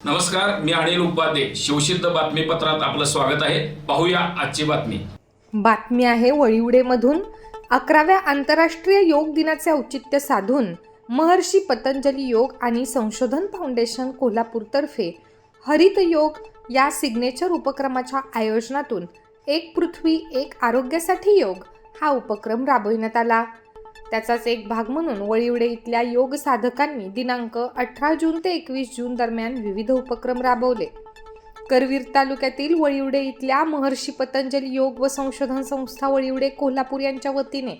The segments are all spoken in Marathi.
नमस्कार मी अनिल उपाध्ये. शिवसिद्ध बातमीपत्रात आपलं स्वागत आहे. पाहूया आजची बातमी. बातमी आहे वळिवडेमधून. अकराव्या आंतरराष्ट्रीय योग दिनाचे औचित्य साधून महर्षी पतंजली योग आणि संशोधन फाउंडेशन कोल्हापूरतर्फे हरित योग या सिग्नेचर उपक्रमाच्या आयोजनातून एक पृथ्वी एक आरोग्यासाठी योग हा उपक्रम राबविण्यात आला. त्याचाच एक भाग म्हणून वळीवडे इथल्या योग साधकांनी दिनांक अठरा जून ते एकवीस जून दरम्यान विविध उपक्रम राबवले. करवीर तालुक्यातील वळीवडे इथल्या महर्षी पतंजली योग व संशोधन संस्था वळिवडे कोल्हापूर यांच्या वतीने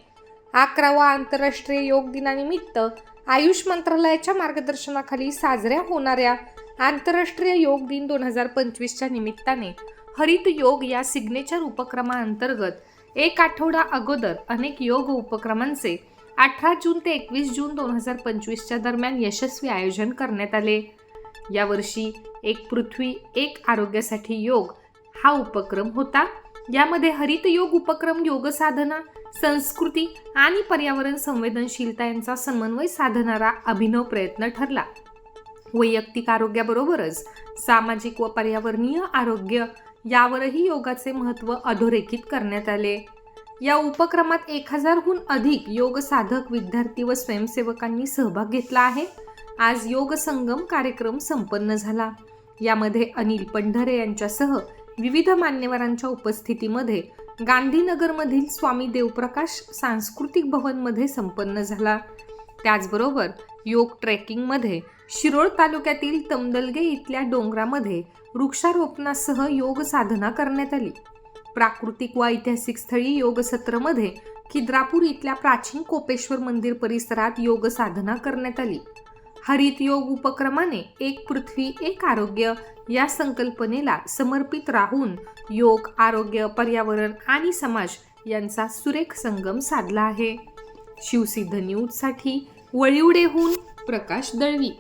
अकरावा आंतरराष्ट्रीय योग दिनानिमित्त आयुष मंत्रालयाच्या मार्गदर्शनाखाली साजऱ्या होणाऱ्या आंतरराष्ट्रीय योग दिन दोन हजार पंचवीसच्या निमित्ताने हरित योग या सिग्नेचर उपक्रमाअंतर्गत एक आठवडा अगोदर अनेक योग उपक्रमांचे अठरा जून ते एकवीस जून दोन हजार पंचवीसच्या दरम्यान यशस्वी आयोजन करण्यात आले. यावर्षी एक पृथ्वी एक आरोग्यासाठी योग हा उपक्रम होता. यामध्ये हरित योग उपक्रम योग साधना संस्कृती आणि पर्यावरण संवेदनशीलता यांचा समन्वय साधणारा अभिनव प्रयत्न ठरला. वैयक्तिक आरोग्याबरोबरच सामाजिक व पर्यावरणीय आरोग्य यावरही योगाचे महत्त्व अधोरेखित करण्यात आले. या उपक्रमात एक हजारहून अधिक योग साधक विद्यार्थी व स्वयंसेवकांनी सहभाग घेतला आहे. आज योग संगम कार्यक्रम संपन्न झाला. यामध्ये अनिल पंढरे यांच्यासह विविध मान्यवरांच्या उपस्थितीमध्ये गांधीनगरमधील स्वामी देवप्रकाश सांस्कृतिक भवनमध्ये संपन्न झाला. त्याचबरोबर योग ट्रेकिंगमध्ये शिरोळ तालुक्यातील तमदलगे इथल्या डोंगरामध्ये वृक्षारोपणासह योग साधना करण्यात आली. प्राकृतिक व ऐतिहासिक स्थळी योग सत्रमध्ये खिद्रापूर इथल्या प्राचीन कोपेश्वर मंदिर परिसरात योग साधना करण्यात आली. हरित योग उपक्रमाने एक पृथ्वी एक आरोग्य या संकल्पनेला समर्पित राहून योग आरोग्य पर्यावरण आणि समाज यांचा सुरेख संगम साधला आहे. शिवसिद्ध न्यूजसाठी वळिवडेहून प्रकाश दळवी.